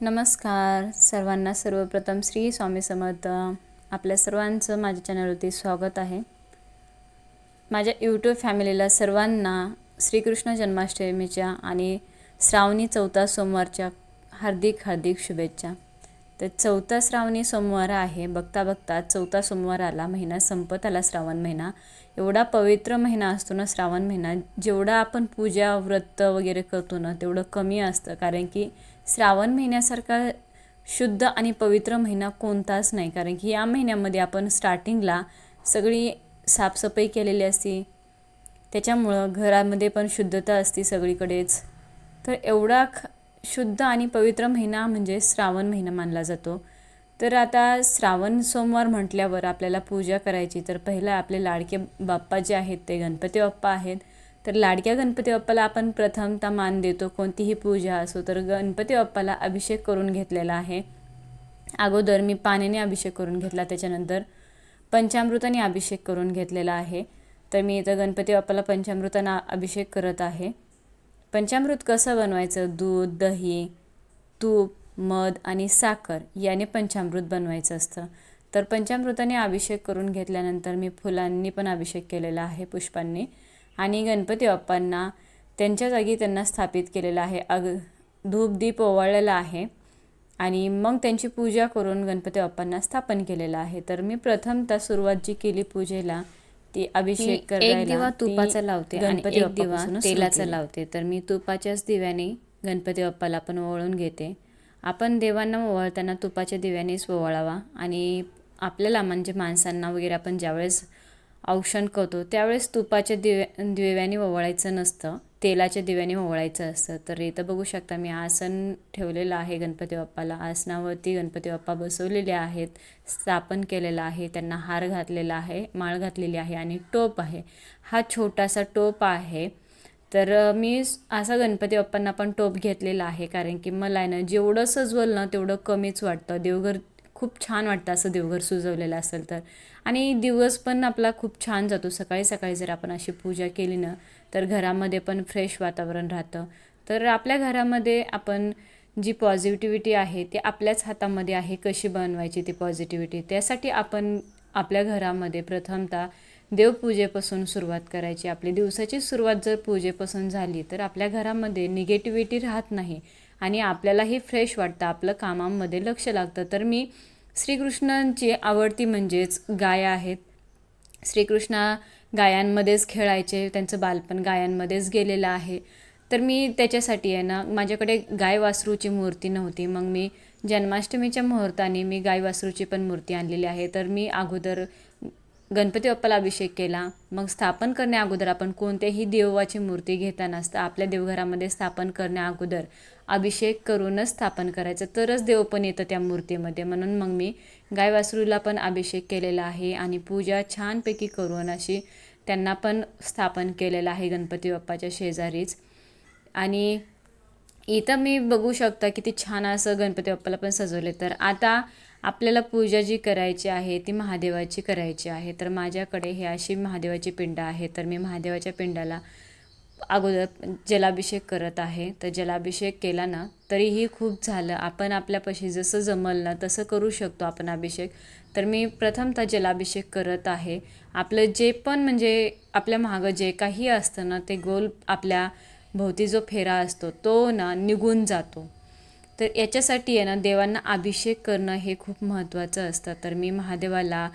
नमस्कार सर्वांना सर्वप्रथम श्री स्वामी समर्थ. आपल्या सर्वांचं माझ्या चॅनलवरती स्वागत आहे. माझ्या यूट्यूब फॅमिलीला सर्वांना श्रीकृष्ण जन्माष्टमीच्या आणि श्रावणी चौथा सोमवारच्या हार्दिक हार्दिक शुभेच्छा. तर चौथा श्रावणी सोमवार आहे. बघता बघता चौथा सोमवार आला महिना संपत आला श्रावण महिना. एवढा पवित्र महिना असतो ना श्रावण महिना. जेवढा आपण पूजा व्रत वगैरे करतो ना तेवढं कमी असतं. कारण की श्रावण महिन्यासारखा शुद्ध आणि पवित्र महिना कोणताच नाही. कारण की या महिन्यामध्ये आपण स्टार्टिंगला सगळी साफसफाई केलेली असते. त्याच्यामुळं घरामध्ये पण शुद्धता असते सगळीकडेच. तर एवढा ख शुद्ध आणि पवित्र महिना म्हणजे श्रावण महिना मानला जातो. तर आता श्रावण सोमवार म्हटल्यावर आपल्याला पूजा करायची. तर पहिला आपले लाडके बाप्पा जे आहेत ते गणपती बाप्पा आहेत. तर लाडक्या गणपती बाप्पाला आपण प्रथमता मान देतो. कोणतीही पूजा असो तर गणपती बाप्पाला अभिषेक करून घेतलेला आहे. अगोदर मी पाण्याने अभिषेक करून घेतला. त्याच्यानंतर पंचामृताने अभिषेक करून घेतलेला आहे. तर मी इथं गणपती बाप्पाला पंचामृताना अभिषेक करत आहे. पंचामृत कसं बनवायचं? दूध दही तूप मध आणि साखर याने पंचामृत बनवायचं असतं. तर पंचामृताने अभिषेक करून घेतल्यानंतर मी फुलांनी पण अभिषेक केलेला आहे पुष्पांनी. आणि गणपती बाप्पांना त्यांच्या जागी त्यांना स्थापित केलेलं आहे. अग धूप दीप ओवाळलेला आहे. आणि मग त्यांची पूजा करून गणपती बाप्पांना स्थापन केलेलं आहे. तर मी प्रथमतः सुरुवात जी केली पूजेला ती अभिषेक एक दिवा तुपाचा लावते आणि गणपती एक दिवा तेलाचा. लावते. तर मी तुपाच्याच दिव्याने गणपती बाप्पाला पण ओवाळून घेते. आपण देवांना ओवाळताना तुपाच्या दिव्यानेच ओवाळावा आणि आपल्याला म्हणजे माणसांना वगैरे आपण ज्यावेळेस औक्षण करतो त्यावेळेस तुपाच्या दिव्या दिव्याने ओवाळायचं नसतं. तेलाच्या दिव्याने ओवाळायचं असतं. तर इथं बघू शकता मी आसन ठेवलेलं आहे गणपती बाप्पाला. आसनावरती गणपती बाप्पा बसवलेले आहेत स्थापन केलेलं आहे. त्यांना हार घातलेला आहे माळ घातलेली आहे आणि टोप आहे. हा छोटासा टोप आहे. तर मी असा गणपती बाप्पांना पण टोप घेतलेला आहे. कारण की मला आहे ना जेवढं सजवल ना तेवढं कमीच वाटतं. देवघर खूप छान वाटतं असं देवघर सुजवलेलं असेल तर. आणि दिवस पण आपला खूप छान जातो. सकाळी सकाळी जर आपण अशी पूजा केली ना तर घरामध्ये पण फ्रेश वातावरण राहतं. तर आपल्या घरामध्ये आपण जी पॉझिटिव्हिटी आहे ती आपल्याच हातामध्ये आहे कशी बनवायची ती पॉझिटिव्हिटी त्यासाठी आपण आपल्या घरामध्ये प्रथमतः देवपूजेपासून सुरुवात करायची. आपली दिवसाची सुरुवात जर पूजेपासून झाली तर आपल्या घरामध्ये निगेटिव्हिटी राहत नाही. आणि आपल्यालाही फ्रेश वाटतं आपलं कामामध्ये लक्ष लागतं. तर मी श्रीकृष्णांची आवडती म्हणजेच गाय आहेत. श्रीकृष्णा गायांमध्येच खेळायचे त्यांचं बालपण गायांमध्येच गेलेलं आहे. तर मी त्याच्यासाठी आहे ना माझ्याकडे गाय वासरूची मूर्ती नव्हती. मग मी जन्माष्टमीच्या मुहूर्ताने मी गाय वासरूची पण मूर्ती आणलेली आहे. तर मी अगोदर गणपती बाप्पाला अभिषेक केला मग स्थापन करण्या अगोदर आपण कोणत्याही देवाची मूर्ती घेताना असतं आपल्या देवघरामध्ये स्थापन करण्या अगोदर अभिषेक करूनच स्थापन करायचं. तरच देव पण येतं त्या मूर्तीमध्ये. म्हणून मग मी गाय वासरूला पण अभिषेक केलेला आहे आणि पूजा छानपैकी करून अशी त्यांना पण स्थापन केलेलं आहे गणपती बाप्पाच्या शेजारीच. आणि इथं मी बघू शकता किती छान असं गणपती बाप्पाला पण सजवले. तर आता आपल्याला पूजा जी करायची आहे ती महादेवाची करायची आहे. तर माझ्याकडे हे अशी महादेवाची पिंड आहे. तर मी महादेवाच्या पिंडाला अगोदर जलाभिषेक करत आहे. तर जलाभिषेक केला ना तरीही खूप झालं. आपण आपल्यापाशी जसं जमल ना तसं करू शकतो आपण अभिषेक. तर मी प्रथमतः जलाभिषेक करत आहे. आपलं जे पण म्हणजे आपल्या मागं जे काही असतं ना ते गोल आपल्या भोवती जो फेरा असतो तो ना निघून जातो. तर याच्यासाठी आहे ना देवांना अभिषेक करणं हे खूप महत्त्वाचं असतं. तर मी महादेवाला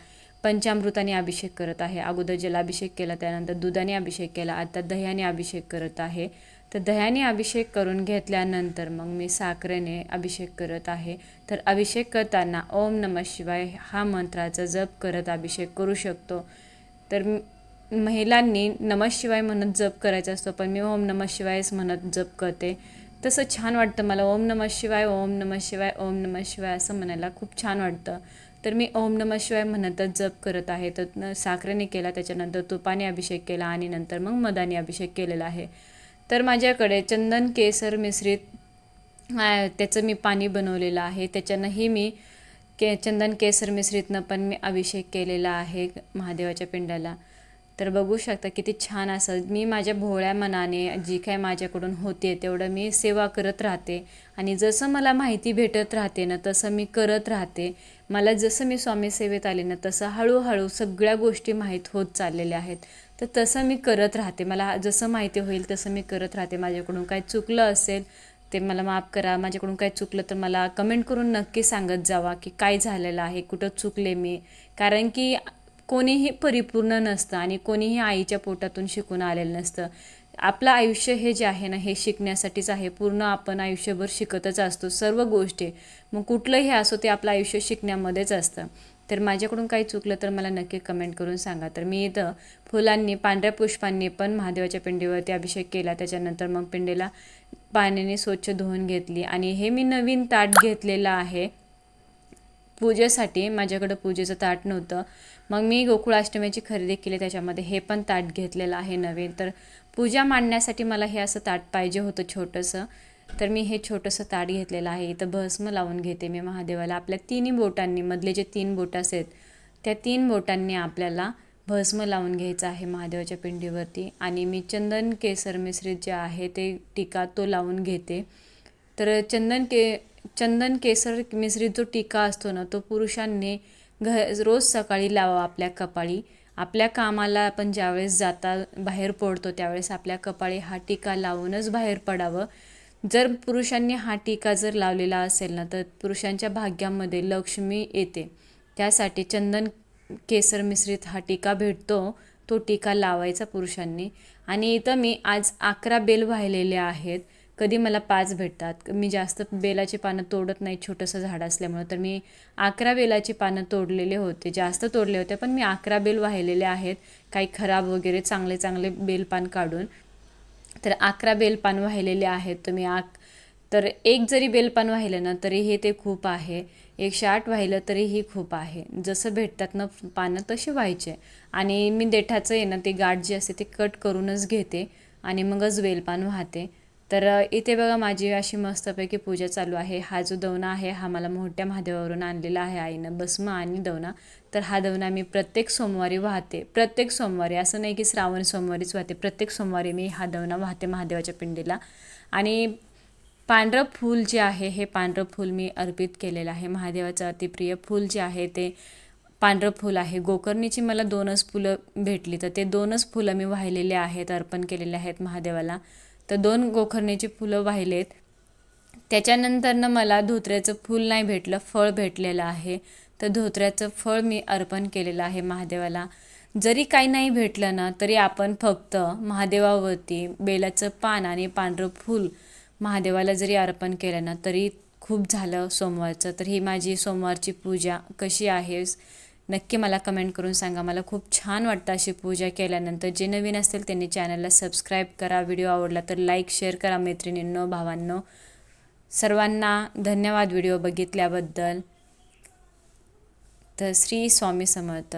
पंचामृताने अभिषेक करत आहे. अगोदर जलाभिषेक केला त्यानंतर दुधाने अभिषेक केला आता दह्याने अभिषेक करत आहे. तर दह्याने अभिषेक करून घेतल्यानंतर मग मी साखरेने अभिषेक करत आहे. तर अभिषेक करताना ओम नमः शिवाय हा मंत्राचा जप करत अभिषेक करू शकतो. तर महिलांनी नमः शिवाय म्हणत जप करायचा असतो पण मी ओम नमः शिवायच म्हणत जप करते. तसं छान वाटतं मला. ओम नमः शिवाय ओम नमः शिवाय ओम नमः शिवाय असं म्हणायला खूप छान वाटतं. तर मी ओम नमः शिवाय म्हणतच जप करत आहे. तर साखरेने केला त्याच्यानंतर तुपाने अभिषेक केला आणि नंतर मग मधाने अभिषेक केलेला आहे. तर माझ्याकडे चंदन केसर मिश्रित त्याचं मी पाणी बनवलेलं आहे. त्याच्यानंही मी के चंदन केसर मिश्रितनं पण मी अभिषेक केलेला आहे महादेवाच्या पिंडाला. तर बघू शकता किती छान असं. मी माझ्या भोळ्या मनाने जी काय माझ्याकडून होते तेवढं मी सेवा करत राहते. आणि जसं मला माहिती भेटत राहते ना तसं मी करत राहते. मला जसं मी स्वामी सेवेत आले ना तसं हळूहळू सगळ्या गोष्टी माहीत होत चाललेल्या आहेत. तर तसं मी करत राहते. मला जसं माहिती होईल तसं मी करत राहते. माझ्याकडून काय चुकलं असेल ते मला माफ करा. माझ्याकडून काय चुकलं तर मला कमेंट करून नक्की सांगत जावा की काय झालेलं आहे कुठं चुकले मी. कारण की कोणीही परिपूर्ण नसतं आणि कोणीही आईच्या पोटातून शिकून आलेलं नसतं. आपलं आयुष्य हे जे आहे ना हे शिकण्यासाठीच आहे. पूर्ण आपण आयुष्यभर शिकतच असतो. सर्व गोष्टी मग कुठलंही असो ते आपलं आयुष्य शिकण्यामध्येच असतं. तर माझ्याकडून काही चुकलं तर मला नक्की कमेंट करून सांगा. तर मी इथं फुलांनी पांढऱ्या पुष्पांनी पण महादेवाच्या पिंडीवरती अभिषेक केला. त्याच्यानंतर मग पिंडीला पाण्याने स्वच्छ धुवून घेतली. आणि हे मी नवीन ताट घेतलेलं आहे. पूजेसाठी माझ्याकडं पूजेचं ताट नव्हतं. मग मी गोकुळाष्टमीची खरेदी केली त्याच्यामध्ये हे पण ताट घेतलेलं आहे नवीन. तर पूजा मांडण्यासाठी मला हे असं ताट पाहिजे होतं छोटंसं. तर मी हे छोटंसं ताट घेतलेलं आहे. इथं भस्म लावून घेते मी महादेवाला. आपल्या तिन्ही बोटांनी मधले जे तीन बोट आहेत त्या तीन बोटांनी आपल्याला भस्म लावून घ्यायचं आहे महादेवाच्या पिंडीवरती. आणि मी चंदन केसर मिश्रित जे आहे ते टीका तो लावून घेते. तर चंदन के चंदन केसर मिश्रित जो टीका असतो ना तो पुरुषांनी घ रोज सकाळी लावा आपल्या कपाळी. आपल्या कामाला आपण ज्यावेळेस जाता बाहेर पडतो त्यावेळेस आपल्या कपाळी हा टीका लावूनच बाहेर पडावं. जर पुरुषांनी हा टीका जर लावलेला असेल ना तर पुरुषांच्या भाग्यामध्ये लक्ष्मी येते. त्यासाठी चंदन केसर मिश्रित हा टीका भेटतो तो टीका लावायचा पुरुषांनी. आणि इथं मी आज अकरा बेल वाहिलेले आहेत. कधी मला पाच भेटतात. मी जास्त बेलाची पानं तोडत नाही छोटंसं झाड असल्यामुळं. तर मी अकरा बेलाची पानं तोडलेले होते जास्त तोडले होते पण मी अकरा बेल वाहिलेले आहेत. काही खराब वगैरे चांगले चांगले बेलपान काढून. तर अकरा बेलपान वाहिलेले आहेत. तुम्ही आक तर एक जरी बेलपान वाहिलं ना तरी हे ते खूप आहे. एकशे आठ वाहिलं तरीही खूप आहे. जसं भेटतात ना पानं तसे व्हायचे. आणि मी देठाचं आहे ना ते गाठ जे असते ते कट करूनच घेते. आणि मगच बेलपान वाहते. तर इथे बघा माझी अशी मस्तपैकी पूजा चालू आहे. हा जो दवना आहे हा मला मोठ्या महादेवावरून आणलेला आहे आईनं. भस्म आणि दवना तर हा दवना मी प्रत्येक सोमवारी वाहते. प्रत्येक सोमवारी असं नाही की श्रावण सोमवारीच वाहते. प्रत्येक सोमवारी मी हा दवना वाहते महादेवाच्या पिंडीला. आणि पांढरं फूल जे आहे हे पांढरं फूल मी अर्पित केलेलं आहे. महादेवाचं अतिप्रिय फूल जे आहे ते पांढरं फूल आहे. गोकर्णीची मला दोनच फुलं भेटली. तर ते दोनच फुलं मी वाहिलेले आहेत अर्पण केलेले आहेत महादेवाला. तर दोन गोकर्णीची फुलं वाहिलेत. त्याच्यानंतरनं मला धोत्र्याचं फूल नाही भेटलं फळ भेटलेलं आहे. तर धोत्र्याचं फळ मी अर्पण केलेलं आहे महादेवाला. जरी काही नाही भेटलं ना तरी आपण फक्त महादेवावरती बेलाचं पान आणि पांढरं फूल महादेवाला जरी अर्पण केलं ना तरी खूप झालं सोमवारचं. तर ही माझी सोमवारची पूजा कशी आहेस नक्की मला कमेंट करून सांगा. मला खूप छान वाटतं अशी पूजा केल्यानंतर. जे नवीन असतील त्यांनी चॅनलला सबस्क्राईब करा. व्हिडिओ आवडला तर लाईक शेअर करा मैत्रिणींनो भावांनो. सर्वांना धन्यवाद व्हिडिओ बघितल्याबद्दल. तर श्री स्वामी समर्थ.